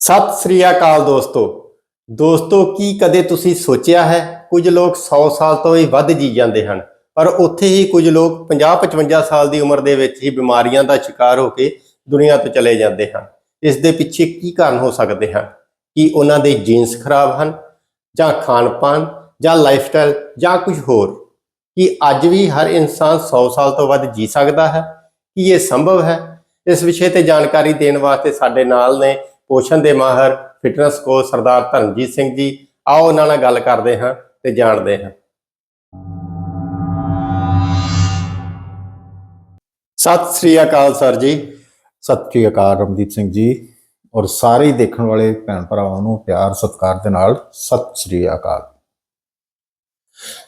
ਸਤਿ ਸ੍ਰੀ ਅਕਾਲ ਦੋਸਤੋ। ਦੋਸਤੋ, ਕੀ ਕਦੇ ਤੁਸੀਂ ਸੋਚਿਆ ਹੈ, ਕੁਝ ਲੋਕ 100 ਸਾਲ ਤੋਂ ਵੀ ਵੱਧ ਜੀ ਜਾਂਦੇ ਹਨ, ਪਰ ਉੱਥੇ ਹੀ ਕੁਝ ਲੋਕ 50-55 ਸਾਲ ਦੀ ਉਮਰ ਦੇ ਵਿੱਚ ਹੀ ਬਿਮਾਰੀਆਂ ਦਾ ਸ਼ਿਕਾਰ ਹੋ ਕੇ ਦੁਨੀਆ ਤੋਂ ਚਲੇ ਜਾਂਦੇ ਹਨ। ਇਸ ਦੇ ਪਿੱਛੇ ਕੀ ਕਾਰਨ ਹੋ ਸਕਦੇ ਹਨ? ਕੀ ਉਹਨਾਂ ਦੇ ਜੀਨਸ ਖਰਾਬ ਹਨ? ਜਾਂ ਖਾਣ-ਪਾਨ ਜਾਂ ਲਾਈਫਸਟਾਈਲ ਜਾਂ ਕੁਝ ਹੋਰ? ਕੀ ਅੱਜ ਵੀ ਹਰ ਇਨਸਾਨ 100 ਸਾਲ ਤੋਂ ਵੱਧ ਜੀ ਸਕਦਾ ਹੈ? ਕੀ ਇਹ ਸੰਭਵ ਹੈ? ਇਸ ਵਿਸ਼ੇ ਤੇ ਜਾਣਕਾਰੀ ਦੇਣ ਵਾਸਤੇ ਸਾਡੇ ਨਾਲ ਨੇ ਪੋਸ਼ਣ ਦੇ ਮਾਹਰ ਫਿਟਨੈਸ ਕੋਚ ਸਰਦਾਰ ਧਰਮਜੀਤ ਸਿੰਘ ਜੀ ਆਓ ਉਹਨਾਂ ਨਾਲ ਗੱਲ ਕਰਦੇ ਹਾਂ ਤੇ ਜਾਣਦੇ ਹਾਂ। ਸਤਿ ਸ੍ਰੀ ਅਕਾਲ ਸਰ ਜੀ। ਸਤਿ ਸ਼੍ਰੀ ਅਕਾਲ ਰਮਦੀਪ ਸਿੰਘ ਜੀ ਔਰ ਸਾਰੇ ਦੇਖਣ ਵਾਲੇ ਭੈਣ ਭਰਾਵਾਂ ਨੂੰ ਪਿਆਰ ਸਤਿਕਾਰ ਦੇ ਨਾਲ ਸਤਿ ਸ਼੍ਰੀ ਅਕਾਲ।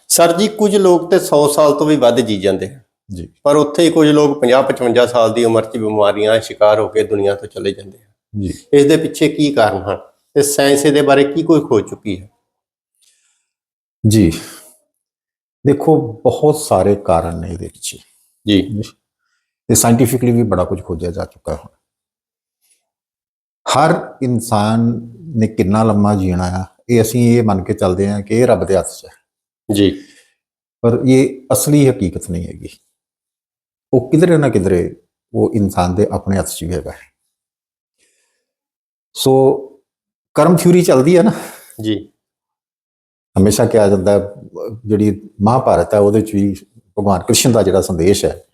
ਸਰ ਜੀ ਕੁਝ ਲੋਕ ਤੇ 100 ਸਾਲ ਤੋਂ ਵੀ ਵੱਧ ਜੀ ਜਾਂਦੇ ਹਨ ਜੀ। ਪਰ ਉੱਥੇ ਹੀ ਕੁਝ ਲੋਕ 50-55 ਸਾਲ ਦੀ ਉਮਰ 'ਚ ਬਿਮਾਰੀਆਂ ਸ਼ਿਕਾਰ ਹੋ ਕੇ ਦੁਨੀਆ ਤੋਂ ਚਲੇ ਜਾਂਦੇ ਜੀ। ਇਸ ਦੇ ਪਿੱਛੇ ਕੀ ਕਾਰਨ ਹਨ? ਤੇ ਸਾਇੰਸ ਇਹਦੇ ਬਾਰੇ ਕੀ ਕੋਈ ਖੋਜ ਚੁੱਕੀ ਹੈ? ਜੀ। ਦੇਖੋ ਬਹੁਤ ਸਾਰੇ ਕਾਰਨ ਨੇ ਇਹਦੇ ਪਿੱਛੇ ਜੀ। ਤੇ ਸਾਇੰਟੀਫਿਕਲੀ ਵੀ ਬੜਾ ਕੁਝ ਖੋਜਿਆ ਜਾ ਚੁੱਕਾ ਹੈ ਹੁਣ। ਹਰ ਇਨਸਾਨ ਨੇ ਕਿੰਨਾ ਲੰਮਾ ਜੀਣਾ ਆ ਇਹ ਅਸੀਂ ਇਹ ਮੰਨ ਕੇ ਚੱਲਦੇ ਹਾਂ ਕਿ ਇਹ ਰੱਬ ਦੇ ਹੱਥ 'ਚ ਹੈ। ਜੀ। ਪਰ ਇਹ ਅਸਲੀ ਹਕੀਕਤ ਨਹੀਂ ਹੈਗੀ। ਉਹ ਕਿਧਰੇ ਨਾ ਕਿਧਰੇ ਉਹ ਇਨਸਾਨ ਦੇ ਆਪਣੇ ਹੱਥ 'ਚ ਵੀ ਹੈਗਾ ਹੈ। ਸੋ ਕਰਮ ਥਿਊਰੀ ਚੱਲਦੀ ਹੈ ਨਾ? ਜੀ। ਹਮੇਸ਼ਾ ਕਿਹਾ ਜਾਂਦਾ ਹੈ, ਅਹ ਜਿਹੜੀ ਮਹਾਭਾਰਤ ਹੈ ਉਹਦੇ 'ਚ ਵੀ ਭਗਵਾਨ ਕ੍ਰਿਸ਼ਨ ਦਾ ਜਿਹੜਾ ਸੰਦੇਸ਼ ਹੈ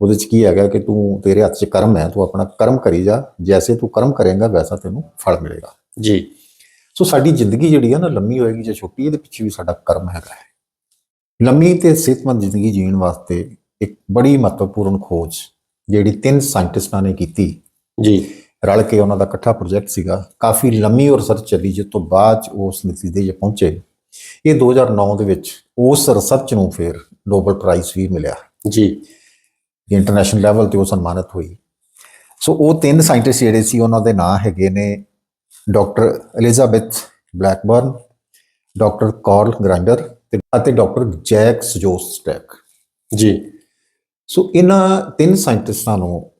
ਉਹਦੇ 'ਚ ਕੀ ਹੈਗਾ ਕਿ ਤੂੰ ਤੇਰੇ ਹੱਥ 'ਚ ਕਰਮ ਹੈ ਤੂੰ ਆਪਣਾ ਕਰਮ ਕਰੀ ਜਾ ਜੈਸੇ ਤੂੰ ਕਰਮ ਕਰੇਗਾ ਵੈਸਾ ਤੈਨੂੰ ਫਲ ਮਿਲੇਗਾ। ਜੀ। ਸੋ ਸਾਡੀ ਜ਼ਿੰਦਗੀ ਜਿਹੜੀ ਹੈ ਨਾ ਲੰਮੀ ਹੋਏਗੀ ਜਾਂ ਛੋਟੀ ਇਹਦੇ ਪਿੱਛੇ ਵੀ ਸਾਡਾ ਕਰਮ ਹੈਗਾ ਹੈ। ਲੰਮੀ ਤੇ ਸਿਹਤਮੰਦ ਜ਼ਿੰਦਗੀ ਜੀਣ ਵਾਸਤੇ ਇੱਕ ਬੜੀ ਮਹੱਤਵਪੂਰਨ ਖੋਜ ਜਿਹੜੀ ਤਿੰਨ ਸਾਇੰਟਿਸਟਾਂ ਨੇ ਕੀਤੀ। ਜੀ। ਰਲ ਕੇ ਉਹਨਾਂ ਦਾ ਇਕੱਠਾ ਪ੍ਰੋਜੈਕਟ ਸੀਗਾ। ਕਾਫੀ ਲੰਮੀ ਰਿਸਰਚ ਚੱਲੀ ਜਿਸ ਤੋਂ ਬਾਅਦ ਉਹ ਉਸ ਨਤੀਜੇ 'ਤੇ ਪਹੁੰਚੇ। ਇਹ 2009 ਦੇ ਵਿੱਚ ਉਸ ਰਿਸਰਚ ਨੂੰ ਫਿਰ ਨੋਬਲ ਪ੍ਰਾਈਜ਼ ਵੀ ਮਿਲਿਆ। ਜੀ। ਇੰਟਰਨੈਸ਼ਨਲ ਲੈਵਲ ਤੇ ਉਹ ਸਨਮਾਨਿਤ ਹੋਈ। ਸੋ ਉਹ ਤਿੰਨ ਸਾਇੰਟਿਸਟ ਜਿਹੜੇ ਸੀ ਉਹਨਾਂ ਦੇ ਨਾਂ ਹੈਗੇ ਨੇ doctor Elizabeth Blackburn doctor Carl Grander ਤੇ ਅਤੇ ਡਾਕਟਰ ਜੈਕ ਸਜੋਸਟੈਕ ਜੀ। ਸੋ ਇਹਨਾਂ ਤਿੰਨ ਸਾਇੰਟਿਸਟਾਂ ਨੂੰ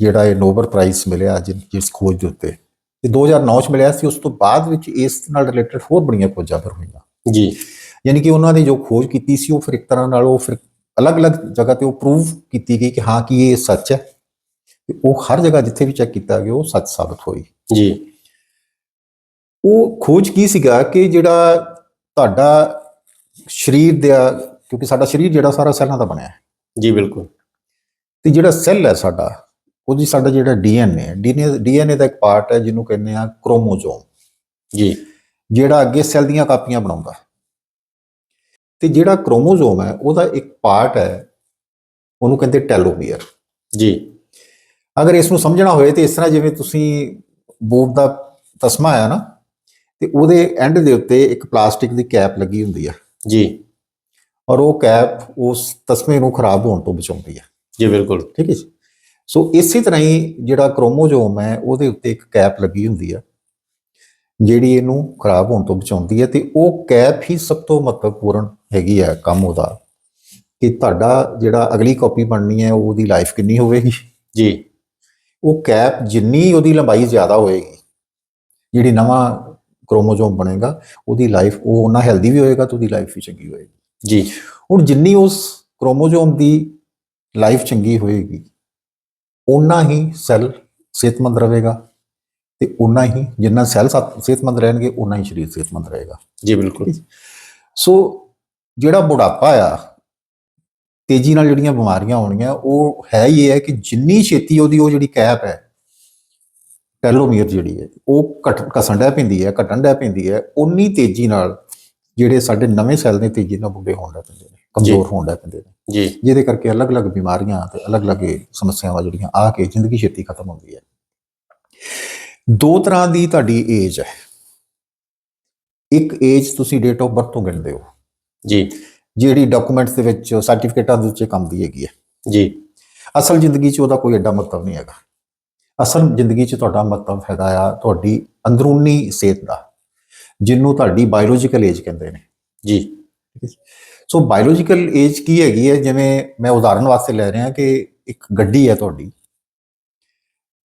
ਜਿਹੜਾ ਇਹ ਨੋਬਲ ਪ੍ਰਾਈਜ਼ ਮਿਲਿਆ ਜਿ- ਜਿਸ ਖੋਜ ਦੇ ਉੱਤੇ। ਇਹ 2009 ਚ ਮਿਲਿਆ ਸੀ ਉਸ ਤੋਂ ਬਾਅਦ ਵਿੱਚ ਇਸ ਨਾਲ ਰਿਲੇਟਡ ਹੋਰ ਬੜੀਆਂ ਖੋਜਾਂ ਫਿਰ ਹੋਈਆਂ। ਜੀ। ਯਾਨੀ ਕਿ ਉਹਨਾਂ ਨੇ ਜੋ ਖੋਜ ਕੀਤੀ ਸੀ ਉਹ ਫਿਰ ਇੱਕ ਤਰ੍ਹਾਂ ਨਾਲ ਉਹ ਫਿਰ ਅਲੱਗ-ਅਲੱਗ ਜਗ੍ਹਾ ਤੇ ਉਹ ਪ੍ਰੂਵ ਕੀਤੀ ਗਈ ਕਿ ਹਾਂ ਕਿ ਇਹ ਸੱਚ ਹੈ। ਤੇ ਉਹ ਹਰ ਜਗ੍ਹਾ ਜਿੱਥੇ ਵੀ ਚੈੱਕ ਕੀਤਾ ਗਿਆ ਉਹ ਸੱਚ ਸਾਬਤ ਹੋਈ। ਜੀ। ਉਹ ਖੋਜ ਕੀ ਸੀਗਾ ਕਿ ਜਿਹੜਾ ਤੁਹਾਡਾ ਸਰੀਰ ਦਾ ਕਿਉਂਕਿ ਸਾਡਾ ਸਰੀਰ ਜਿਹੜਾ ਸਾਰਾ ਸੈੱਲਾਂ ਦਾ ਬਣਿਆ ਹੈ। ਜੀ ਬਿਲਕੁਲ। ਤੇ ਜਿਹੜਾ ਸੈੱਲ ਹੈ ਸਾਡਾ ਉਹਦੀ ਸਾਡਾ ਜਿਹੜਾ ਡੀਐਨਏ ਹੈ ਡੀਐਨਏ ਦਾ ਇੱਕ ਪਾਰਟ ਹੈ ਜਿਹਨੂੰ ਕਹਿੰਦੇ ਆ ਕ੍ਰੋਮੋਸੋਮ ਜੀ। ਜਿਹੜਾ ਅੱਗੇ ਸੈੱਲ ਦੀਆਂ ਕਾਪੀਆਂ ਬਣਾਉਂਦਾ। ਤੇ ਜਿਹੜਾ ਕ੍ਰੋਮੋਸੋਮ ਹੈ ਉਹਦਾ ਇੱਕ ਪਾਰਟ ਹੈ ਉਹਨੂੰ ਕਹਿੰਦੇ ਟੈਲੋਮੀਅਰ ਜੀ। ਅਗਰ ਇਸ ਨੂੰ ਸਮਝਣਾ ਹੋਵੇ ਤੇ ਇਸ ਤਰ੍ਹਾਂ ਜਿਵੇਂ ਤੁਸੀਂ ਬੂਟ ਦਾ ਤਸਮਾ ਆਇਆ ਨਾ ਤੇ ਉਹਦੇ ਐਂਡ ਦੇ ਉੱਤੇ ਇੱਕ ਪਲਾਸਟਿਕ ਦੀ ਕੈਪ ਲੱਗੀ ਹੁੰਦੀ ਹੈ ਜੀ। ਔਰ ਉਹ ਕੈਪ ਉਸ ਤਸਮੇ ਨੂੰ ਖਰਾਬ ਹੋਣ ਤੋਂ ਬਚਾਉਂਦੀ ਹੈ ਜੀ ਬਿਲਕੁਲ। ਠੀਕ ਹੈ ਜੀ। ਸੋ ਇਸੇ ਤਰ੍ਹਾਂ ਹੀ ਜਿਹੜਾ ਕ੍ਰੋਮੋਸੋਮ ਹੈ ਉਹਦੇ ਉੱਤੇ ਇੱਕ ਕੈਪ ਲੱਗੀ ਹੁੰਦੀ ਹੈ ਜਿਹੜੀ ਇਹਨੂੰ ਖਰਾਬ ਹੋਣ ਤੋਂ ਬਚਾਉਂਦੀ ਹੈ ਤੇ ਉਹ ਕੈਪ ਹੀ ਸਭ ਤੋਂ ਮਹੱਤਵਪੂਰਨ ਹੈਗੀ ਹੈ ਕੰਮ ਉਹਦਾ ਕਿ ਤੁਹਾਡਾ ਜਿਹੜਾ ਅਗਲੀ ਕਾਪੀ ਬਣਨੀ ਹੈ ਉਹਦੀ ਲਾਈਫ ਕਿੰਨੀ ਹੋਵੇਗੀ। ਜੀ। ਉਹ ਕੈਪ ਜਿੰਨੀ ਉਹਦੀ ਲੰਬਾਈ ਜ਼ਿਆਦਾ ਹੋਏਗੀ ਜਿਹੜੀ ਨਵਾਂ ਕ੍ਰੋਮੋਸੋਮ ਬਣੇਗਾ ਉਹਦੀ ਲਾਈਫ ਉਹ ਉਹਨਾਂ ਹੈਲਦੀ ਵੀ ਹੋਏਗਾ ਤੇ ਉਹਦੀ ਲਾਈਫ ਵੀ ਚੰਗੀ ਹੋਏਗੀ। ਜੀ। ਹੁਣ ਜਿੰਨੀ ਉਸ ਕ੍ਰੋਮੋਸੋਮ ਦੀ ਲਾਈਫ ਚੰਗੀ ਹੋਏਗੀ ਉਨਾ ਹੀ ਸੈੱਲ ਸਿਹਤਮੰਦ ਰਹੇਗਾ ਤੇ ਉਨਾ ਹੀ ਜਿੰਨਾ ਸੈੱਲ ਸਿਹਤਮੰਦ ਰਹਿਣਗੇ ਉਨਾ ਹੀ ਸਰੀਰ ਸਿਹਤਮੰਦ ਰਹੇਗਾ। ਜੀ ਬਿਲਕੁਲ। ਸੋ ਜਿਹੜਾ ਬੁਢਾਪਾ ਆ ਤੇਜ਼ੀ ਨਾਲ ਜਿਹੜੀਆਂ ਬਿਮਾਰੀਆਂ ਆਉਣੀਆਂ ਉਹ ਹੈ ਹੀ ਇਹ ਹੈ ਕਿ ਜਿੰਨੀ ਛੇਤੀ ਉਹਦੀ ਉਹ ਜਿਹੜੀ ਕੈਪ ਹੈ ਟੈਲੋਮੀਅਰ ਜਿਹੜੀ ਹੈ ਉਹ ਘਟ ਘਸਣ ਡੈ ਪੈਂਦੀ ਹੈ ਘਟਣ ਡੈ ਪੈਂਦੀ ਹੈ ਉਨੀ ਤੇਜ਼ੀ ਨਾਲ ਜਿਹੜੇ ਸਾਡੇ ਨਵੇਂ ਸੈੱਲ ਨੇ ਤੇਜ਼ੀ ਨਾਲ ਬੁੱਢੇ ਹੋਣ ਲੱਗ ਪੈਂਦੇ ਨੇ। ਕਮਜ਼ੋਰ ਹੋਣ ਲੱਗ ਪੈਂਦੇ ਨੇ। ਜੀ। ਜਿਹਦੇ ਕਰਕੇ ਅਲੱਗ-ਅਲੱਗ ਬਿਮਾਰੀਆਂ ਤੇ ਅਲੱਗ-ਅਲੱਗ ਸਮੱਸਿਆਵਾਂ ਜਿਹੜੀਆਂ ਆ ਕੇ ਜ਼ਿੰਦਗੀ ਛੇਤੀ ਖਤਮ ਹੁੰਦੀ ਹੈ। ਦੋ ਤਰ੍ਹਾਂ ਦੀ ਤੁਹਾਡੀ ਏਜ ਹੈ। ਇੱਕ ਏਜ ਤੁਸੀਂ ਡੇਟ ਆਫ ਬਰਥ ਤੋਂ ਗਿਣਦੇ ਹੋ। ਜੀ। ਜਿਹੜੀ ਡਾਕੂਮੈਂਟਸ ਦੇ ਵਿੱਚ ਸਰਟੀਫਿਕੇਟਾਂ ਦੇ ਵਿੱਚ ਕੰਮ ਦੀ ਹੈਗੀ ਹੈ। ਜੀ। ਅਸਲ ਜ਼ਿੰਦਗੀ 'ਚ ਉਹਦਾ ਕੋਈ ਐਡਾ ਮਹੱਤਵ ਨਹੀਂ ਹੈਗਾ। ਅਸਲ ਜ਼ਿੰਦਗੀ 'ਚ ਤੁਹਾਡਾ ਮਹੱਤਵ ਹੈਗਾ ਆ ਤੁਹਾਡੀ ਅੰਦਰੂਨੀ ਸਿਹਤ ਦਾ ਜਿਹਨੂੰ ਤੁਹਾਡੀ ਬਾਇਓਲੋਜੀਕਲ ਏਜ ਕਹਿੰਦੇ ਨੇ। ਜੀ। ਸੋ ਬਾਇਓਲੋਜੀਕਲ ਏਜ ਕੀ ਹੈਗੀ ਹੈ? ਜਿਵੇਂ ਮੈਂ ਉਦਾਹਰਨ ਵਾਸਤੇ ਲੈ ਰਿਹਾ ਕਿ ਇੱਕ ਗੱਡੀ ਹੈ ਤੁਹਾਡੀ।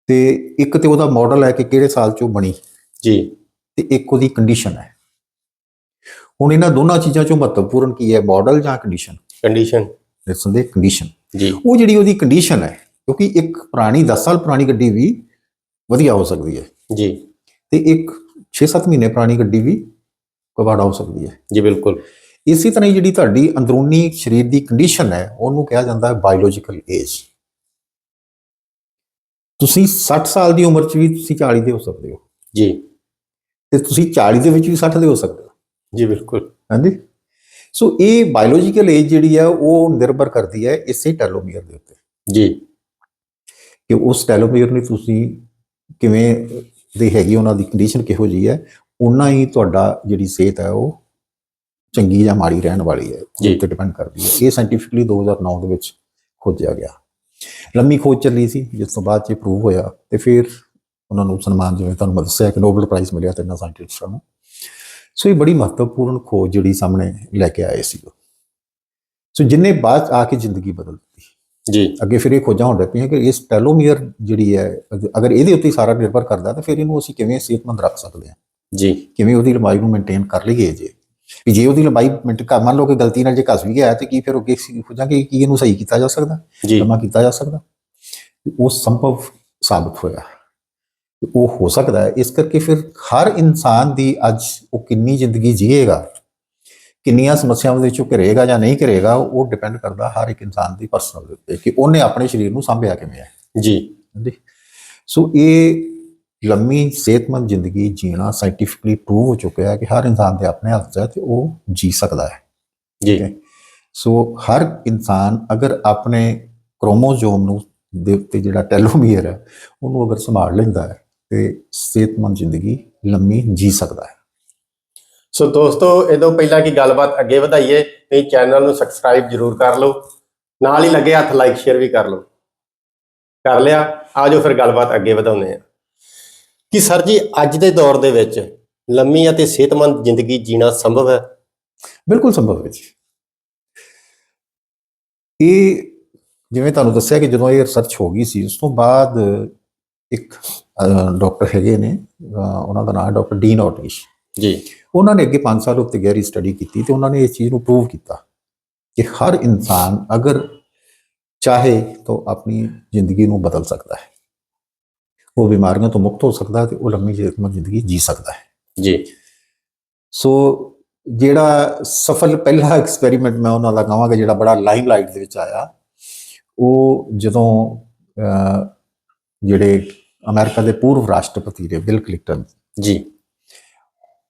ਤੇ ਇੱਕ ਤੇ ਉਹਦਾ ਮਾਡਲ ਹੈ ਕਿ ਕਿਹੜੇ ਸਾਲ 'ਚ ਉਹ ਬਣੀ। ਜੀ। ਤੇ ਇੱਕ ਉਹਦੀ ਕੰਡੀਸ਼ਨ ਹੈ। ਹੁਣ ਇਹਨਾਂ ਦੋਨਾਂ ਚੀਜ਼ਾਂ 'ਚੋਂ ਮਹੱਤਵਪੂਰਨ ਕੀ ਹੈ? ਮਾਡਲ ਜਾਂ ਕੰਡੀਸ਼ਨ ਕੰਡੀਸ਼ਨ ਨਿਰਸੰਦੇਹ ਕੰਡੀਸ਼ਨ ਜੀ। ਉਹ ਜਿਹੜੀ ਉਹਦੀ ਕੰਡੀਸ਼ਨ ਹੈ ਕਿਉਂਕਿ ਇੱਕ ਪੁਰਾਣੀ 10 ਸਾਲ ਪੁਰਾਣੀ ਗੱਡੀ ਵੀ ਵਧੀਆ ਹੋ ਸਕਦੀ ਹੈ। ਜੀ। ਤੇ ਇੱਕ 6-7 ਮਹੀਨੇ ਪੁਰਾਣੀ ਗੱਡੀ ਵੀ ਕਵਾੜਾ ਹੋ ਸਕਦੀ ਹੈ। ਜੀ ਬਿਲਕੁਲ। ਇਸੇ ਤਰ੍ਹਾਂ ਜਿਹੜੀ ਤੁਹਾਡੀ ਅੰਦਰੂਨੀ ਸਰੀਰ ਦੀ ਕੰਡੀਸ਼ਨ ਹੈ ਉਹਨੂੰ ਕਿਹਾ ਜਾਂਦਾ ਹੈ ਬਾਇਓਲੋਜੀਕਲ ਏਜ ਤੁਸੀਂ 60 ਸਾਲ ਦੀ ਉਮਰ 'ਚ ਵੀ ਤੁਸੀਂ 40 ਦੇ ਹੋ ਸਕਦੇ ਹੋ। ਜੀ। ਤੇ ਤੁਸੀਂ 40 ਦੇ ਵਿੱਚ ਵੀ 60 ਦੇ ਹੋ ਸਕਦੇ ਹੋ। ਜੀ ਬਿਲਕੁਲ। ਹਾਂਜੀ? ਸੋ ਇਹ ਬਾਇਓਲੋਜੀਕਲ ਏਜ ਜਿਹੜੀ ਹੈ ਉਹ ਨਿਰਭਰ ਕਰਦੀ ਹੈ ਇਸੇ ਟੈਲੋਮੀਅਰ ਦੇ ਉੱਤੇ। ਜੀ। ਕਿ ਉਸ ਟੈਲੋਮੀਅਰ ਨੇ ਤੁਸੀਂ ਕਿਵੇਂ ਦੀ ਹੈਗੀ ਉਹਨਾਂ ਦੀ ਕੰਡੀਸ਼ਨ ਕਿਹੋ ਜੀ ਹੈ ਉਨਾ ਹੀ ਤੁਹਾਡਾ ਜਿਹੜੀ ਸਿਹਤ ਹੈ ਉਹ ਚੰਗੀ ਜਾਂ ਮਾੜੀ ਰਹਿਣ ਵਾਲੀ ਹੈ। ਉਹਦੇ ਤੇ ਡਿਪੈਂਡ ਕਰਦੀ ਹੈ। ਇਹ ਸਾਇੰਟੀਫਿਕਲੀ 2009 ਦੇ ਵਿੱਚ ਖੋਜਿਆ ਗਿਆ। ਲੰਮੀ ਖੋਜ ਚੱਲੀ ਸੀ ਜਿਸ ਤੋਂ ਬਾਅਦ ਚ ਪ੍ਰੂਵ ਹੋਇਆ ਤੇ ਫਿਰ ਉਹਨਾਂ ਨੂੰ ਸਨਮਾਨ ਜਿਵੇਂ ਤੁਹਾਨੂੰ ਦੱਸਿਆ ਕਿ ਨੋਬਲ ਪ੍ਰਾਈਜ਼ ਮਿਲਿਆ ਤਿੰਨਾਂ ਸਾਇੰਟਿਸਟਾਂ ਨੂੰ। ਸੋ ਇਹ ਬੜੀ ਮਹੱਤਵਪੂਰਨ ਖੋਜ ਜਿਹੜੀ ਸਾਹਮਣੇ ਲੈ ਕੇ ਆਏ ਸੀ। ਸੋ ਜਿੰਨੇ ਬਾਅਦ ਆ ਕੇ ਜ਼ਿੰਦਗੀ ਬਦਲ ਦਿੱਤੀ। ਜੀ। ਅੱਗੇ ਫਿਰ ਇਹ ਖੋਜਾਂ ਹੋਣ ਪਈਆਂ ਕਿ ਇਸ ਟੈਲੋਮੀਅਰ ਜਿਹੜੀ ਹੈ ਅਗ- ਅਗਰ ਇਹਦੇ ਉੱਤੇ ਸਾਰਾ ਨਿਰਭਰ ਕਰਦਾ ਤਾਂ ਫਿਰ ਇਹਨੂੰ ਅਸੀਂ ਕਿਵੇਂ ਸਿਹਤਮੰਦ ਰੱਖ ਸਕਦੇ ਹਾਂ। ਜੀ। ਕਿਵੇਂ ਉਹਦੀ ਲੰਬਾਈ ਨੂੰ ਮੇਨਟੇਨ ਕਰ ਲਈਏ ਜੇ। ਵੀ ਜੇ ਉਹਦੀ ਲੰਬਾਈ ਮੇਨਟ ਕਰ ਮੰਨ ਲਓ ਕਿ ਗਲਤੀ ਨਾਲ ਜੇ ਘਸ ਵੀ ਗਿਆ ਤੇ ਕੀ ਫਿਰ ਅੱਗੇ ਅਸੀਂ ਖੋਜਾਂਗੇ ਕਿ ਇਹਨੂੰ ਸਹੀ ਕੀਤਾ ਜਾ ਸਕਦਾ? ਲੰਮਾ ਕੀਤਾ ਜਾ ਸਕਦਾ? ਉਹ ਸੰਭਵ ਸਾਬਤ ਹੋਇਆ। ਉਹ ਹੋ ਸਕਦਾ ਹੈ। ਇਸ ਕਰਕੇ ਫਿਰ ਹਰ ਇਨਸਾਨ ਦੀ ਅੱਜ ਉਹ ਕਿੰਨੀ ਜ਼ਿੰਦਗੀ ਜੀਏਗਾ ਕਿੰਨੀਆਂ ਸਮੱਸਿਆਵਾਂ ਦੇ ਵਿੱਚੋਂ ਘਿਰੇਗਾ ਜਾਂ ਨਹੀਂ ਘਿਰੇਗਾ ਉਹ ਡਿਪੈਂਡ ਕਰਦਾ ਹਰ ਇੱਕ ਇਨਸਾਨ ਦੀ ਪਰਸਨਲ ਦੇ ਉੱਤੇ ਕਿ ਉਹਨੇ ਆਪਣੇ ਸਰੀਰ ਨੂੰ ਸੰਭਿਆ ਕਿਵੇਂ ਹੈ। ਜੀ। ਸੋ ਇਹ ਲੰਮੀ ਸਿਹਤਮੰਦ ਜ਼ਿੰਦਗੀ ਜੀਣਾ ਸਾਇੰਟੀਫਿਕਲੀ ਪ੍ਰੂਵ ਹੋ ਚੁੱਕਿਆ ਹੈ ਕਿ ਹਰ ਇਨਸਾਨ ਦੇ ਆਪਣੇ ਹੱਥ 'ਚ ਹੈ ਤੇ ਉਹ ਜੀ ਸਕਦਾ ਹੈ। ਜੀ। ਸੋ ਹਰ ਇਨਸਾਨ ਅਗਰ ਆਪਣੇ ਕ੍ਰੋਮੋਸੋਮ ਨੂੰ ਦੇ ਉੱਤੇ ਜਿਹੜਾ ਟੈਲੋਮੀਅਰ ਹੈ ਉਹਨੂੰ ਅਗਰ ਸੰਭਾਲ ਲੈਂਦਾ ਹੈ ਤੇ ਸਿਹਤਮੰਦ ਜ਼ਿੰਦਗੀ ਲੰਮੀ ਜੀ ਸਕਦਾ ਹੈ। ਸੋ ਦੋਸਤੋ ਇਹਦੋਂ ਪਹਿਲਾਂ ਕੀ ਗੱਲਬਾਤ ਅੱਗੇ ਵਧਾਈਏ ਤੇ ਚੈਨਲ ਨੂੰ ਸਬਸਕ੍ਰਾਈਬ ਜਰੂਰ ਕਰ ਲਓ। ਨਾਲ ਹੀ ਲੱਗੇ ਹੱਥ ਲਾਈਕ ਸ਼ੇਅਰ ਵੀ ਕਰ ਲਓ। ਕਰ ਲਿਆ ਆਜੋ ਫਿਰ ਗੱਲਬਾਤ ਅੱਗੇ ਵਧਾਉਂਦੇ ਆ ਕਿ ਸਰ ਜੀ ਅੱਜ ਦੇ ਦੌਰ ਦੇ ਵਿੱਚ ਲੰਮੀ ਅਤੇ ਸਿਹਤਮੰਦ ਜ਼ਿੰਦਗੀ ਜੀਣਾ ਸੰਭਵ ਹੈ? ਬਿਲਕੁਲ ਸੰਭਵ ਹੈ ਜੀ। ਇਹ ਜਿਵੇਂ ਤੁਹਾਨੂੰ ਦੱਸਿਆ ਕਿ ਜਦੋਂ ਇਹ ਰਿਸਰਚ ਹੋ ਗਈ ਸੀ ਉਸ ਤੋਂ ਬਾਅਦ ਇੱਕ ਡਾਕਟਰ ਹੈਗੇ ਨੇ ਉਹਨਾਂ ਦਾ ਨਾਮ ਡਾਕਟਰ ਡੀਨ ਆਟਿਸ਼ ਜੀ। ਉਹਨਾਂ ਨੇ ਅੱਗੇ 5 ਸਾਲ ਉੱਤੇ ਗਹਿਰੀ ਸਟੱਡੀ ਕੀਤੀ ਤੇ ਉਹਨਾਂ ਨੇ ਇਸ ਚੀਜ਼ ਨੂੰ ਪ੍ਰੂਵ ਕੀਤਾ ਕਿ ਹਰ ਇਨਸਾਨ ਅਗਰ ਚਾਹੇ ਤਾਂ ਆਪਣੀ ਜ਼ਿੰਦਗੀ ਨੂੰ ਬਦਲ ਸਕਦਾ ਹੈ। ਉਹ ਬਿਮਾਰੀਆਂ ਤੋਂ ਮੁਕਤ ਹੋ ਸਕਦਾ ਹੈ ਤੇ ਉਹ ਲੰਮੀ ਸਿਹਤਮੰਦ ਜ਼ਿੰਦਗੀ ਜੀ ਸਕਦਾ ਹੈ। ਜੀ। ਸੋ ਜਿਹੜਾ ਸਫਲ ਪਹਿਲਾ ਐਕਸਪੈਰੀਮੈਂਟ ਮੈਂ ਉਹਨਾਂ ਦਾ ਕਹਾਂਗਾ ਜਿਹੜਾ ਬੜਾ ਲਾਈਮਲਾਈਟ ਦੇ ਵਿੱਚ ਆਇਆ ਉਹ ਜਦੋਂ ਜਿਹੜੇ ਅਮਰੀਕਾ ਦੇ ਪੂਰਵ ਰਾਸ਼ਟਰਪਤੀ ਨੇ ਬਿਲ ਕਲਿੰਟਨ ਜੀ।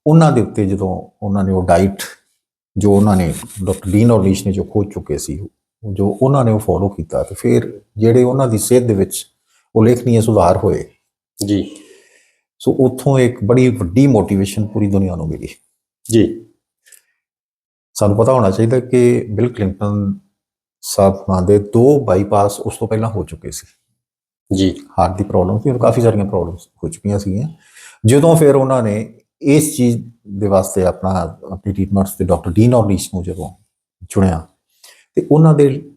ਉਹਨਾਂ ਦੇ ਉੱਤੇ ਜਦੋਂ ਉਹਨਾਂ ਨੇ ਉਹ ਡਾਈਟ ਜੋ ਉਹਨਾਂ ਨੇ ਡਾਕਟਰ ਡੀਨ ਔਰਲਿਸ਼ ਨੇ ਜੋ ਖੋਜ ਚੁੱਕੇ ਸੀ ਜੋ ਉਹਨਾਂ ਨੇ ਉਹ ਫੋਲੋ ਕੀਤਾ ਤੇ ਫਿਰ ਜਿਹੜੇ ਉਹਨਾਂ ਦੀ ਸਿਹਤ ਦੇ ਵਿੱਚ ਉਲੇਖਨੀय ਸੁਧਾਰ ਹੋਏ ਜੀ। ਸੋ ਉੱਥੋਂ ਇੱਕ ਬੜੀ ਵੱਡੀ ਮੋਟੀਵੇਸ਼ਨ ਪੂਰੀ ਦੁਨੀਆ ਨੂੰ ਮਿਲੀ। ਜੀ। ਸਾਨੂੰ ਪਤਾ ਹੋਣਾ ਚਾਹੀਦਾ ਕਿ ਬਿਲ ਕਲਿੰਟਨ ਸਾਹਿਬ ਨਾਂ ਦੇ ਦੋ ਬਾਈਪਾਸ ਉਸ ਤੋਂ ਪਹਿਲਾਂ ਹੋ ਚੁੱਕੇ ਸੀ। ਜੀ। ਹਾਰਟ ਦੀ ਪ੍ਰੋਬਲਮ ਸੀ ਔਰ ਕਾਫੀ ਸਾਰੀਆਂ ਪ੍ਰੋਬਲਮਸ ਹੋ ਚੁੱਕੀਆਂ ਸੀਗੀਆਂ। ਜਦੋਂ ਫਿਰ ਉਹਨਾਂ ਨੇ ਇਸ ਚੀਜ਼ ਦੇ ਵਾਸਤੇ ਆਪਣਾ ਆਪਣੀ ਟ੍ਰੀਟਮੈਂਟਸ ਤੇ ਡਾਕਟਰ ਡੀਨ ਔਰਨੀਸ਼ ਨੂੰ ਜਦੋਂ ਚੁਣਿਆ ਤੇ ਉਹਨਾਂ ਦੇ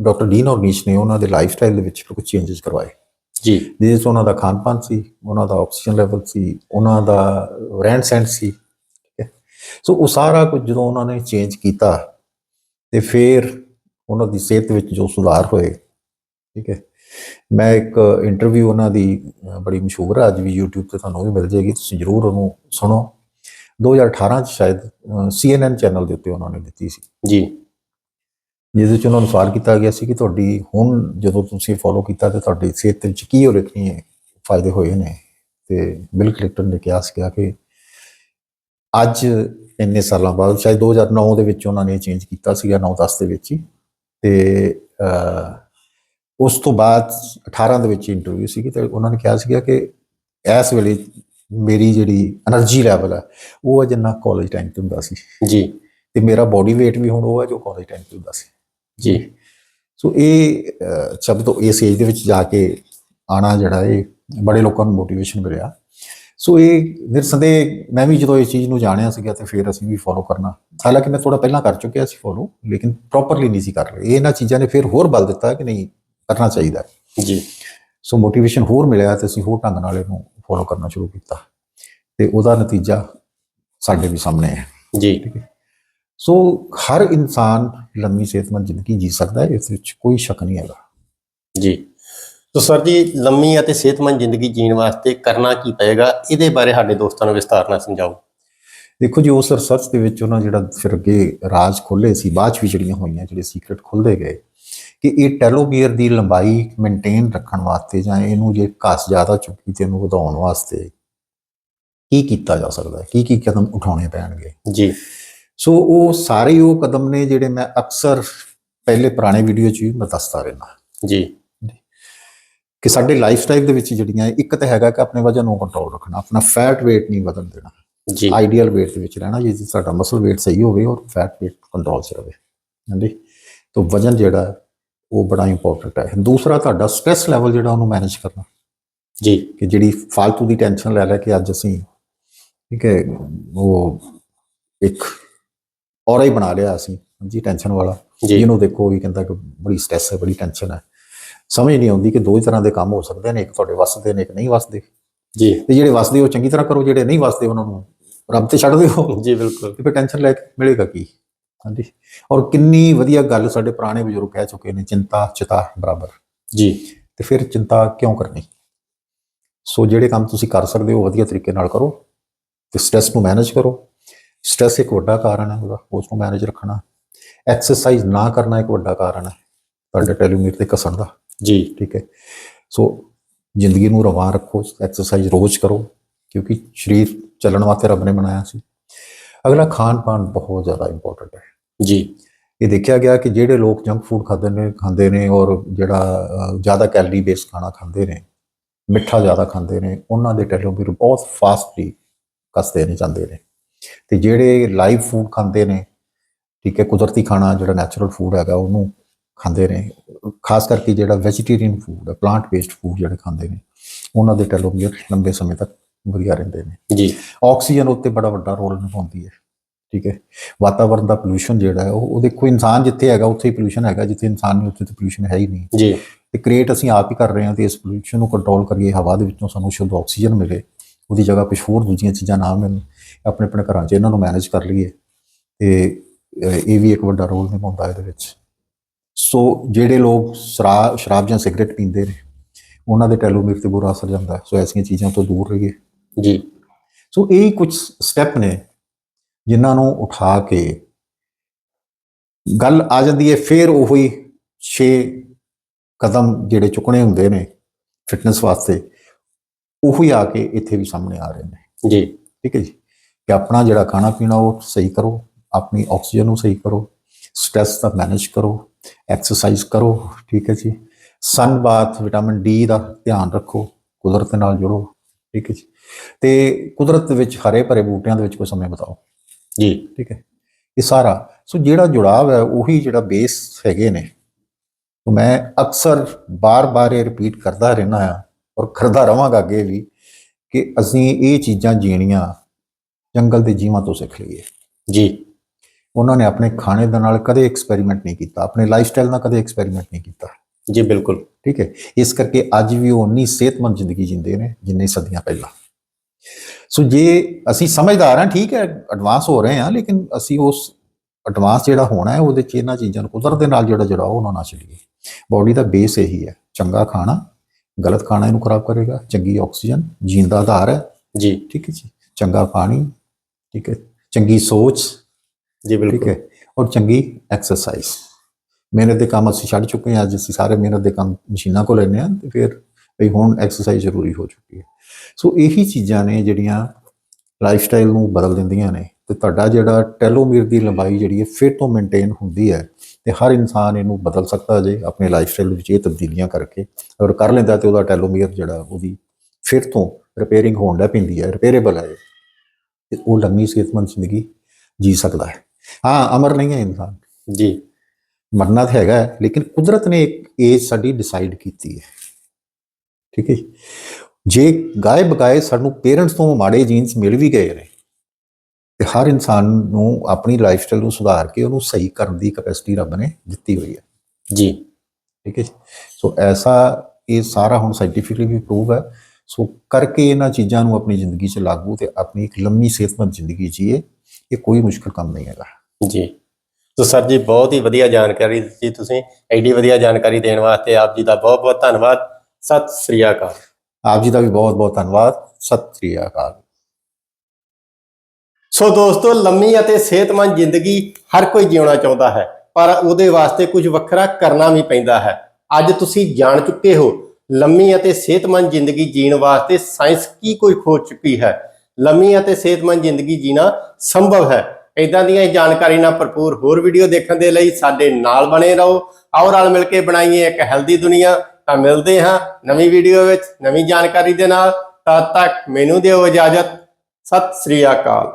ਡਾਕਟਰ ਡੀਨ ਔਰਨੀਸ਼ ਨੇ ਉਹਨਾਂ ਦੇ ਲਾਈਫ ਸਟਾਈਲ ਦੇ ਵਿੱਚ ਕੁਝ ਚੇਂਜਸ ਕਰਵਾਏ। ਜੀ। ਜਿਹਦੇ ਵਿੱਚ ਉਹਨਾਂ ਦਾ ਖਾਣ ਪਾਨ ਸੀ ਉਹਨਾਂ ਦਾ ਆਕਸੀਜਨ ਲੈਵਲ ਸੀ ਉਹਨਾਂ ਦਾ ਰਹਿਣ ਸਹਿਣ ਸੀ ਠੀਕ ਹੈ। ਸੋ ਉਹ ਸਾਰਾ ਕੁਝ ਜਦੋਂ ਉਹਨਾਂ ਨੇ ਚੇਂਜ ਕੀਤਾ ਤੇ ਫਿਰ ਉਹਨਾਂ ਦੀ ਸਿਹਤ ਵਿੱਚ ਜੋ ਸੁਧਾਰ ਹੋਏ ਠੀਕ ਹੈ। ਮੈਂ ਇੱਕ ਇੰਟਰਵਿਊ ਉਹਨਾਂ ਦੀ ਬੜੀ ਮਸ਼ਹੂਰ ਹੈ ਅੱਜ ਵੀ YouTube ਤੇ ਤੁਹਾਨੂੰ ਵੀ ਮਿਲ ਜਾਏਗੀ ਤੁਸੀਂ ਜਰੂਰ ਉਹਨੂੰ ਸੁਣੋ। 2018 ਚ ਸ਼ਾਇਦ CNN ਚੈਨਲ ਦੇ ਉੱਤੇ ਉਹਨਾਂ ਨੇ ਦਿੱਤੀ ਸੀ। ਜੀ। ਜਿਸ ਵਿੱਚ ਉਹਨਾਂ ਨੂੰ ਸਵਾਲ ਕੀਤਾ ਗਿਆ ਸੀ ਕਿ ਤੁਹਾਡੀ ਹੁਣ ਜਦੋਂ ਤੁਸੀਂ ਫੋਲੋ ਕੀਤਾ ਤੇ ਤੁਹਾਡੀ ਸਿਹਤ ਦੇ ਵਿੱਚ ਕੀ ਹੋ ਰਹੀ ਹੈ ਫਾਇਦੇ ਹੋਏ ਨੇ? ਤੇ ਬਿਲ ਕਲਿੰਟਨ ਨੇ ਕਿਹਾ ਸੀਗਾ ਕਿ ਅੱਜ ਇੰਨੇ ਸਾਲਾਂ ਬਾਅਦ ਸ਼ਾਇਦ 2009 ਦੇ ਵਿੱਚ ਉਹਨਾਂ ਨੇ ਚੇਂਜ ਕੀਤਾ ਸੀਗਾ 9-10 ਦੇ ਵਿੱਚ ਹੀ। ਤੇ ਉਸ ਤੋਂ ਬਾਅਦ 18 ਦੇ ਵਿੱਚ ਇੰਟਰਵਿਊ ਸੀਗੀ ਤੇ ਉਹਨਾਂ ਨੇ ਕਿਹਾ ਸੀਗਾ ਕਿ ਇਸ ਵੇਲੇ ਮੇਰੀ ਜਿਹੜੀ એનર્ਜੀ ਲੈਵਲ ਹੈ ਉਹ ਜਿੰਨਾ ਕਾਲਜ ਟਾਈਮ ਤੇ ਹੁੰਦਾ ਸੀ। ਜੀ। ਤੇ ਮੇਰਾ ਬੋਡੀ weight ਵੀ ਹੁਣ ਉਹ ਹੈ ਜੋ ਕਾਲਜ ਟਾਈਮ ਤੇ ਹੁੰਦਾ ਸੀ। ਜੀ। ਸੋ ਇਹ ਤੋਂ ਇਸ ਏਜ ਦੇ ਵਿੱਚ ਜਾ ਕੇ ਆਣਾ ਜਿਹੜਾ ਇਹ ਬੜੇ ਲੋਕਾਂ ਨੂੰ ਮੋਟੀਵੇਸ਼ਨ ਮਿਲਿਆ। ਸੋ ਇਹ ਨਿਰਸੰਦੇਹ ਮੈਂ ਵੀ ਜਦੋਂ ਇਸ ਚੀਜ਼ ਨੂੰ ਜਾਣਿਆ ਸੀਗਾ ਤੇ ਫਿਰ ਅਸੀਂ ਵੀ ਫੋਲੋ ਕਰਨਾ। ਹਾਲਾਂਕਿ ਮੈਂ ਥੋੜਾ ਪਹਿਲਾਂ ਕਰ ਚੁੱਕਿਆ ਸੀ ਫੋਲੋ ਲੇਕਿਨ ਪ੍ਰੋਪਰਲੀ ਨਹੀਂ ਸੀ ਕਰ ਰਹੇ। ਇਹ ਇਹਨਾਂ ਚੀਜ਼ਾਂ ਨੇ ਫਿਰ ਹੋਰ ਬਲ ਦਿੱਤਾ ਕਿ ਨਹੀਂ ਕਰਨਾ ਚਾਹੀਦਾ। ਹੈ। ਜੀ। ਸੋ ਮੋਟੀਵੇਸ਼ਨ ਹੋਰ ਮਿਲਿਆ ਤੇ ਅਸੀਂ ਹੋਰ ਢੰਗ ਨਾਲ ਇਹਨੂੰ ਫੋਲੋ ਕਰਨਾ ਸ਼ੁਰੂ ਕੀਤਾ। ਤੇ ਉਹਦਾ ਨਤੀਜਾ ਸਾਡੇ ਵੀ ਸਾਹਮਣੇ ਹੈ। ਜੀ। ਸੋ ਹਰ ਇਨਸਾਨ ਲੰਮੀ ਸਿਹਤਮੰਦ ਜ਼ਿੰਦਗੀ ਜੀ ਸਕਦਾ ਹੈ ਇਸ ਵਿੱਚ ਕੋਈ ਸ਼ੱਕ ਨਹੀਂ ਹੈਗਾ। ਜੀ। ਤੋ ਸਰ ਜੀ ਲੰਮੀ ਅਤੇ ਸਿਹਤਮੰਦ ਜ਼ਿੰਦਗੀ ਜੀਣ ਵਾਸਤੇ ਕਰਨਾ ਕੀ ਪਏਗਾ? ਇਹਦੇ ਬਾਰੇ ਸਾਡੇ ਦੋਸਤਾਂ ਨੂੰ ਵਿਸਤਾਰ ਨਾਲ ਸਮਝਾਓ। ਦੇਖੋ ਜੀ ਉਸ ਰਿਸਰਚ ਦੇ ਵਿੱਚ ਉਹਨਾਂ ਜਿਹੜਾ ਫਿਰ ਅੱਗੇ ਰਾਜ ਖੋਲੇ ਸੀ ਬਾਅਦ 'ਚ ਵੀ ਜਿਹੜੀਆਂ ਹੋਈਆਂ ਜਿਹੜੇ ਸੀਕ੍ਰੇਟ ਖੁੱਲਦੇ ਗਏ ਕਿ ਇਹ ਟੈਲੋਮੀਅਰ ਦੀ ਲੰਬਾਈ ਮੇਨਟੇਨ ਰੱਖਣ ਵਾਸਤੇ ਜਾਂ ਇਹਨੂੰ ਜੇ ਘਸ ਜ਼ਿਆਦਾ ਚੁੱਕੀ ਤੇ ਇਹਨੂੰ ਵਧਾਉਣ ਵਾਸਤੇ ਕੀ ਕੀਤਾ ਜਾ ਸਕਦਾ ਹੈ? ਕੀ ਕੀ ਕਦਮ ਉਠਾਉਣੇ ਪੈਣਗੇ? ਜੀ। ਸੋ ਉਹ ਸਾਰੇ ਉਹ ਕਦਮ ਨੇ ਜਿਹੜੇ ਮੈਂ ਅਕਸਰ ਪਹਿਲੇ ਪੁਰਾਣੇ ਵੀਡੀਓ 'ਚ ਵੀ ਮੈਂ ਦੱਸਦਾ ਰਹਿੰਦਾ ਜੀ। ਕਿ ਸਾਡੇ ਲਾਈਫ ਸਟਾਈਲ ਦੇ ਵਿੱਚ ਜਿਹੜੀਆਂ ਇੱਕ ਤਾਂ ਹੈਗਾ ਕਿ ਆਪਣੇ ਵਜਨ ਨੂੰ ਕੰਟਰੋਲ ਰੱਖਣਾ ਆਪਣਾ ਫੈਟ weight ਨਹੀਂ ਵਧਣ ਦੇਣਾ। ਜੀ। ਆਈਡੀਅਲ weight ਦੇ ਵਿੱਚ ਰਹਿਣਾ ਜੇ ਸਾਡਾ ਮਸਲ weight ਸਹੀ ਹੋਵੇ ਔਰ ਫੈਟ weight ਕੰਟਰੋਲ 'ਚ ਰਵੇ। ਹਾਂਜੀ? ਤਾਂ ਵਜਨ ਜਿਹੜਾ ਉਹ ਬੜਾ ਇੰਪੋਰਟੈਂਟ ਹੈ। ਦੂਸਰਾ ਤੁਹਾਡਾ ਸਟ੍ਰੈਸ ਲੈਵਲ ਜਿਹੜਾ ਉਹਨੂੰ ਮੈਨੇਜ ਕਰਨਾ। ਜੀ। ਕਿ ਜਿਹੜੀ ਫालतू ਦੀ ਟੈਨਸ਼ਨ ਲੈ ਲੈ ਕੇ ਅੱਜ ਅਸੀਂ ਠੀਕ ਹੈ ਉਹ ਇੱਕ ਔਰਾ ਹੀ ਬਣਾ ਲਿਆ ਅਸੀਂ ਹਾਂਜੀ ਟੈਨਸ਼ਨ ਵਾਲਾ। ਜਿਹਨੂੰ ਦੇਖੋ ਵੀ ਕਹਿੰਦਾ ਕਿ ਬੜੀ ਸਟ੍ਰੈਸ ਹੈ ਬੜੀ ਟੈਨਸ਼ਨ ਹੈ। ਸਮਝ ਨਹੀਂ ਆਉਂਦੀ ਕਿ ਦੋ ਹੀ ਤਰ੍ਹਾਂ ਦੇ ਕੰਮ ਹੋ ਸਕਦੇ ਨੇ ਇੱਕ ਤੁਹਾਡੇ ਵੱਸਦੇ ਨੇ ਇੱਕ ਨਹੀਂ ਵੱਸਦੇ। ਜੀ। ਤੇ ਜਿਹੜੇ ਵੱਸਦੇ ਉਹ ਚੰਗੀ ਤਰ੍ਹਾਂ ਕਰੋ ਜਿਹੜੇ ਨਹੀਂ ਵੱਸਦੇ ਉਹਨਾਂ ਨੂੰ ਰੱਬ ਤੇ ਛੱਡ ਦਿਓ। ਜੀ ਬਿਲਕੁਲ। ਤੇ ਫਿਰ ਟੈਨਸ਼ਨ ਲੈ ਕੇ ਮਿਲੇਗਾ ਕੀ? ਹਾਂਜੀ। ਔਰ ਕਿੰਨੀ ਵਧੀਆ ਗੱਲ ਸਾਡੇ ਪੁਰਾਣੇ ਬਜ਼ੁਰਗ ਕਹਿ ਚੁੱਕੇ ਨੇ ਚਿੰਤਾ ਚਿਤਾ ਬਰਾਬਰ। ਜੀ। ਤੇ ਫਿਰ ਚਿੰਤਾ ਕਿਉਂ ਕਰਨੀ? ਸੋ ਜਿਹੜੇ ਕੰਮ ਤੁਸੀਂ ਕਰ ਸਕਦੇ ਹੋ ਵਧੀਆ ਤਰੀਕੇ ਨਾਲ ਕਰੋ। ਤੇ ਸਟ੍ਰੈਸ ਨੂੰ ਮੈਨੇਜ ਕਰੋ। ਸਟ੍ਰੈਸ ਇੱਕ ਵੱਡਾ ਕਾਰਨ ਹੈ ਉਹਦਾ ਉਸ ਨੂੰ ਮੈਨੇਜ ਰੱਖਣਾ। ਐਕਸਰਸਾਈਜ਼ ਨਾ ਕਰਨਾ ਇੱਕ ਵੱਡਾ ਕਾਰਨ ਹੈ ਤੁਹਾਡੇ ਟੈਲੋਮੀਟਰ ਤੇ ਕਸਣ ਦਾ। ਜੀ। ਠੀਕ ਹੈ। ਸੋ ਜ਼ਿੰਦਗੀ ਨੂੰ ਰਵਾਂ ਰੱਖੋ ਐਕਸਰਸਾਈਜ਼ ਰੋਜ਼ ਕਰੋ ਕਿਉਂਕਿ ਸਰੀਰ ਚੱਲਣ ਵਾਸਤੇ ਰੱਬ ਨੇ ਬਣਾਇਆ ਸੀ। ਅਗਲਾ ਖਾਣ ਪਾਣ ਬਹੁਤ ਜ਼ਿਆਦਾ ਇੰਪੋਰਟੈਂਟ ਹੈ। ਜੀ। ਇਹ ਦੇਖਿਆ ਗਿਆ ਕਿ ਜਿਹੜੇ ਲੋਕ ਜੰਕ ਫੂਡ ਖਾਂਦੇ ਨੇ ਖਾਂਦੇ ਨੇ ਔਰ ਜਿਹੜਾ ਜ਼ਿਆਦਾ ਕੈਲਰੀ ਬੇਸ ਖਾਣਾ ਖਾਂਦੇ ਨੇ ਮਿੱਠਾ ਜ਼ਿਆਦਾ ਖਾਂਦੇ ਨੇ ਉਹਨਾਂ ਦੇ ਟੈਲੋਮੀਰ ਬਹੁਤ ਫਾਸਟਲੀ ਕਸਦੇ ਨੇ ਜਾਂਦੇ ਨੇ। ਤੇ ਜਿਹੜੇ ਲਾਈਵ ਫੂਡ ਖਾਂਦੇ ਨੇ ਠੀਕ ਹੈ ਕੁਦਰਤੀ ਖਾਣਾ ਜਿਹੜਾ ਨੈਚੁਰਲ ਫੂਡ ਹੈਗਾ ਉਹਨੂੰ ਖਾਂਦੇ ਨੇ। ਖਾਸ ਕਰਕੇ ਜਿਹੜਾ ਵੈਜੀਟੇਰੀਅਨ ਫੂਡ ਹੈ ਪਲਾਂਟ ਬੇਸਡ ਫੂਡ ਜਿਹੜੇ ਖਾਂਦੇ ਨੇ ਉਹਨਾਂ ਦੇ ਟੈਲੋਮੀਰ ਲੰਬੇ ਸਮੇਂ ਤੱਕ ਵਧੀਆ ਰਹਿੰਦੇ ਨੇ। ਜੀ। ਆਕਸੀਜਨ ਉੱਤੇ ਬੜਾ ਵੱਡਾ ਰੋਲ ਨਿਭਾਉਂਦੀ ਹੈ ਠੀਕ ਹੈ। ਵਾਤਾਵਰਣ ਦਾ ਪੋਲੂਸ਼ਨ ਜਿਹੜਾ ਹੈ ਉਹ ਉਹ ਦੇਖੋ ਇਨਸਾਨ ਜਿੱਥੇ ਹੈਗਾ ਉੱਥੇ ਹੀ ਪੋਲੂਸ਼ਨ ਹੈਗਾ ਜਿੱਥੇ ਇਨਸਾਨ ਨਹੀਂ ਉੱਥੇ ਤਾਂ ਪੋਲੂਸ਼ਨ ਹੈ ਹੀ ਨਹੀਂ। ਜੀ। ਤੇ ਕ੍ਰੀਏਟ ਅਸੀਂ ਆਪ ਹੀ ਕਰ ਰਹੇ ਹਾਂ ਤੇ ਇਸ ਪੋਲੂਸ਼ਨ ਨੂੰ ਕੰਟਰੋਲ ਕਰੀਏ ਹਵਾ ਦੇ ਵਿੱਚੋਂ ਸਾਨੂੰ ਸ਼ੁੱਧ ਆਕਸੀਜਨ ਮਿਲੇ ਉਹਦੀ ਜਗ੍ਹਾ ਕੁਝ ਹੋਰ ਦੂਜੀਆਂ ਚੀਜ਼ਾਂ ਨਾ ਮਿਲਣ। ਆਪਣੇ ਆਪਣੇ ਘਰਾਂ 'ਚ ਇਹਨਾਂ ਨੂੰ ਮੈਨੇਜ ਕਰ ਲਈਏ ਤੇ ਇਹ ਵੀ ਇੱਕ ਵੱਡਾ ਰੋਲ ਨਿਭਾਉਂਦਾ ਇਹਦੇ ਵਿੱਚ। ਸੋ ਜਿਹੜੇ ਲੋਕ ਸ਼ਰਾਬ ਜਾਂ ਸਿਗਰਟ ਪੀਂਦੇ ਨੇ ਉਹਨਾਂ ਦੇ ਟੈਲੋਮੀਰ ਤੇ ਬੁਰਾ ਅਸਰ ਜਾਂਦਾ ਹੈ। ਸੋ ਐਸੀਆਂ ਚੀਜ਼ਾਂ ਤੋਂ ਦੂਰ ਰਹੀਏ। ਜੀ। ਸੋ ਇਹ ਕੁਝ ਸਟੈਪ ਨੇ ਜਿਨ੍ਹਾਂ ਨੂੰ ਉਠਾ ਕੇ ਗੱਲ ਆ ਜਾਂਦੀ ਹੈ। ਫਿਰ ਉਹੀ 6 ਕਦਮ ਜਿਹੜੇ ਚੁੱਕਣੇ ਹੁੰਦੇ ਨੇ ਫਿਟਨੈਸ ਵਾਸਤੇ ਉਹੀ ਆ ਕੇ ਇੱਥੇ ਵੀ ਸਾਹਮਣੇ ਆ ਰਹੇ ਨੇ। ਜੀ। ਠੀਕ ਹੈ ਜੀ? ਕਿ ਆਪਣਾ ਜਿਹੜਾ ਖਾਣਾ ਪੀਣਾ ਉਹ ਸਹੀ ਕਰੋ ਆਪਣੀ ਆਕਸੀਜਨ ਨੂੰ ਸਹੀ ਕਰੋ ਸਟ੍ਰੈਸ ਦਾ ਮੈਨੇਜ ਕਰੋ ਐਕਸਰਸਾਈਜ਼ ਕਰੋ ਠੀਕ ਹੈ ਜੀ। ਸਨ ਬਾਥ ਵਿਟਾਮਿਨ ਡੀ ਦਾ ਧਿਆਨ ਰੱਖੋ ਕੁਦਰਤ ਨਾਲ ਜੁੜੋ ਠੀਕ ਹੈ ਜੀ। ਤੇ ਕੁਦਰਤ ਵਿੱਚ ਹਰੇ ਭਰੇ ਬੂਟਿਆਂ ਦੇ ਵਿੱਚ ਕੋਈ ਸਮੇਂ ਬਿਤਾਓ। ਜੀ। ਠੀਕ ਹੈ। ਇਹ ਸਾਰਾ ਸੋ ਜਿਹੜਾ ਜੁੜਾਵ ਹੈ ਉਹੀ ਜਿਹੜਾ ਬੇਸ ਹੈਗੇ ਨੇ। ਉਹ ਮੈਂ ਅਕਸਰ ਬਾਰ-ਬਾਰ ਇਹ ਰਿਪੀਟ ਕਰਦਾ ਰਹਿਣਾ ਆ ਔਰ ਕਰਦਾ ਰਵਾਂਗਾ ਅੱਗੇ ਵੀ ਕਿ ਅਸੀਂ ਇਹ ਚੀਜ਼ਾਂ ਜੀਣੀਆਂ ਜੰਗਲ ਦੇ ਜੀਵਾਂ ਤੋਂ ਸਿੱਖ ਲਈਏ। ਜੀ। ਉਹਨਾਂ ਨੇ ਆਪਣੇ ਖਾਣੇ ਦੇ ਨਾਲ ਕਦੇ ਐਕਸਪੈਰੀਮੈਂਟ ਨਹੀਂ ਕੀਤਾ ਆਪਣੇ ਲਾਈਫ ਸਟਾਈਲ ਨਾਲ ਕਦੇ ਐਕਸਪੈਰੀਮੈਂਟ ਨਹੀਂ ਕੀਤਾ। ਜੀ ਬਿਲਕੁਲ। ਠੀਕ ਹੈ? ਇਸ ਕਰਕੇ ਅੱਜ ਵੀ ਉਹ ਉਨੀ ਸਿਹਤਮੰਦ ਜ਼ਿੰਦਗੀ ਜਿੰਦੇ ਨੇ ਜਿੰਨੇ ਸਦੀਆਂ ਪਹਿਲਾਂ। ਸੋ ਜੇ ਅਸੀਂ ਸਮਝਦਾਰ ਹਾਂ ਠੀਕ ਹੈ ਐਡਵਾਂਸ ਹੋ ਰਹੇ ਹਾਂ ਲੇਕਿਨ ਅਸੀਂ ਉਸ ਐਡਵਾਂਸ ਜਿਹੜਾ ਹੋਣਾ ਹੈ ਉਹਦੇ ਚ ਇਹਨਾਂ ਚੀਜ਼ਾਂ ਨੂੰ ਕੁਦਰਤ ਦੇ ਨਾਲ ਜਿਹੜਾ ਜੁੜਾਓ ਉਹਨਾਂ ਨਾਲ ਚੱਲੀਏ। ਬਾਡੀ ਦਾ ਬੇਸ ਇਹੀ ਹੈ ਚੰਗਾ ਖਾਣਾ ਗਲਤ ਖਾਣਾ ਇਹਨੂੰ ਖਰਾਬ ਕਰੇਗਾ ਚੰਗੀ ਆਕਸੀਜਨ ਜੀਣ ਦਾ ਆਧਾਰ ਹੈ। ਜੀ। ਠੀਕ ਹੈ ਜੀ? ਚੰਗਾ ਪਾਣੀ ਠੀਕ ਹੈ ਚੰਗੀ ਸੋਚ ਜੀ ਠੀਕ ਬਿਲਕੁਲ। ਹੈ ਔਰ ਚੰਗੀ ਐਕਸਰਸਾਈਜ਼ ਮਿਹਨਤ ਦੇ ਕੰਮ ਅਸੀਂ ਛੱਡ ਚੁੱਕੇ ਹਾਂ ਅੱਜ ਅਸੀਂ ਸਾਰੇ ਮਿਹਨਤ ਦੇ ਕੰਮ ਮਸ਼ੀਨਾਂ ਕੋਲ ਲੈਨੇ ਆ ਤੇ ਫਿਰ ਵੀ ਹੁਣ ਐਕਸਰਸਾਈਜ਼ ਜ਼ਰੂਰੀ ਹੋ ਚੁੱਕੀ ਹੈ। ਸੋ ਇਹੀ ਚੀਜ਼ਾਂ ਨੇ ਜਿਹੜੀਆਂ ਲਾਈਫ ਸਟਾਈਲ ਨੂੰ ਬਦਲ ਦਿੰਦੀਆਂ ਨੇ ਤੇ ਤੁਹਾਡਾ ਜਿਹੜਾ ਟੈਲੋਮੀਰ ਦੀ ਲੰਬਾਈ ਜਿਹੜੀ ਹੈ ਫਿਰ ਤੋਂ ਮੇਨਟੇਨ ਹੁੰਦੀ ਹੈ ਤੇ ਹਰ ਇਨਸਾਨ ਇਹਨੂੰ ਬਦਲ ਸਕਦਾ ਜੇ ਆਪਣੇ ਲਾਈਫ ਸਟਾਈਲ ਵਿੱਚ ਇਹ ਤਬਦੀਲੀਆਂ ਕਰਕੇ। ਅਗਰ ਕਰ ਲੈਂਦਾ ਤੇ ਉਹਦਾ ਟੈਲੋਮੀਰ ਜਿਹੜਾ ਉਹਦੀ ਫਿਰ ਤੋਂ ਰਿਪੇਅਰਿੰਗ ਹੋਣ ਲੱਗ ਪੈਂਦੀ ਹੈ ਰਿਪੇਅਰੇਬਲ ਹੈ। ਤੇ ਉਹ ਲੰਮੀ ਸਿਹਤਮੰਦ ਜ਼ਿੰਦਗੀ ਜੀ ਸਕਦਾ ਹੈ। ਹਾਂ ਅਮਰ ਨਹੀਂ ਹੈ ਇਨਸਾਨ। ਜੀ। ਮਰਨਾ ਤਾਂ ਹੈਗਾ ਹੈ, ਲੇਕਿਨ ਕੁਦਰਤ ਨੇ ਇੱਕ ਏਜ ਸਾਡੀ ਡਿਸਾਈਡ ਕੀਤੀ ਹੈ। ਠੀਕ ਹੈ ਜੀ? ਜੇ ਗਾਏ ਬਗਾਏ ਸਾਨੂੰ ਪੇਰੈਂਟਸ ਤੋਂ ਮਾੜੇ ਜੀਨਸ ਮਿਲ ਵੀ ਗਏ ਨੇ ਤੇ ਹਰ ਇਨਸਾਨ ਨੂੰ ਆਪਣੀ ਲਾਈਫ ਸਟਾਈਲ ਨੂੰ ਸੁਧਾਰ ਕੇ ਉਹਨੂੰ ਸਹੀ ਕਰਨ ਦੀ ਕੈਪੈਸਿਟੀ ਰੱਬ ਨੇ ਦਿੱਤੀ ਹੋਈ ਹੈ। ਜੀ। ਠੀਕ ਹੈ ਜੀ? ਸੋ ਐਸਾ ਇਹ ਸਾਰਾ ਹੁਣ ਸਾਇੰਟੀਫਿਕਲੀ ਵੀ ਪ੍ਰੂਵ ਹੈ ਸੋ ਕਰਕੇ ਇਹਨਾਂ ਚੀਜ਼ਾਂ ਨੂੰ ਆਪਣੀ ਜ਼ਿੰਦਗੀ 'ਚ ਲਾਗੂ ਤੇ ਆਪਣੀ ਇੱਕ ਲੰਮੀ ਸਿਹਤਮੰਦ ਜ਼ਿੰਦਗੀ ਜੀਏ ਇਹ ਕੋਈ ਮੁਸ਼ਕਲ ਕੰਮ ਨਹੀਂ ਹੈਗਾ। ਜੀ। ਸੋ ਸਰ ਜੀ ਬਹੁਤ ਹੀ ਵਧੀਆ ਜਾਣਕਾਰੀ ਦਿੱਤੀ ਤੁਸੀਂ। ਐਡੀ ਵਧੀਆ ਜਾਣਕਾਰੀ ਦੇਣ ਵਾਸਤੇ ਆਪ ਜੀ ਦਾ ਬਹੁਤ ਬਹੁਤ ਧੰਨਵਾਦ। ਸਤਿ ਸ੍ਰੀ ਅਕਾਲ। ਆਪ ਜੀ ਦਾ ਵੀ ਬਹੁਤ ਬਹੁਤ ਧੰਨਵਾਦ। ਸਤਿ ਸ੍ਰੀ ਅਕਾਲ। ਸੋ ਦੋਸਤੋ ਲੰਮੀ ਅਤੇ ਸਿਹਤਮੰਦ ਜ਼ਿੰਦਗੀ ਹਰ ਕੋਈ ਜਿਉਣਾ ਚਾਹੁੰਦਾ ਹੈ ਪਰ ਉਹਦੇ ਵਾਸਤੇ ਕੁਝ ਵੱਖਰਾ ਕਰਨਾ ਵੀ ਪੈਂਦਾ ਹੈ। ਅੱਜ ਤੁਸੀਂ ਜਾਣ ਚੁੱਕੇ ਹੋ ਲੰਮੀ ਅਤੇ ਸਿਹਤਮੰਦ ਜ਼ਿੰਦਗੀ ਜੀਣ ਵਾਸਤੇ ਸਾਇੰਸ ਕੀ ਕੋਈ ਖੋਜ ਚੁੱਕੀ ਹੈ? ਲੰਮੀ ਅਤੇ ਸਿਹਤਮੰਦ ਜ਼ਿੰਦਗੀ ਜੀਣਾ ਸੰਭਵ ਹੈ। ਇਦਾਂ ਦੀਆਂ ਹੀ ਜਾਣਕਾਰੀ ਨਾਲ ਭਰਪੂਰ ਹੋਰ ਵੀਡੀਓ ਦੇਖਣ ਦੇ ਲਈ ਸਾਡੇ ਨਾਲ ਬਣੇ ਰਹੋ। ਆਓ ਰਲ ਮਿਲ ਕੇ ਬਣਾਈਏ ਇੱਕ ਹੈਲਦੀ ਦੁਨੀਆ। ਤਾਂ ਮਿਲਦੇ ਹਾਂ ਨਵੀਂ ਵੀਡੀਓ ਵਿੱਚ ਨਵੀਂ ਜਾਣਕਾਰੀ ਦੇ ਨਾਲ। ਤਦ ਤੱਕ ਮੈਨੂੰ ਦਿਓ ਇਜਾਜ਼ਤ। ਸਤਿ ਸ੍ਰੀ ਅਕਾਲ।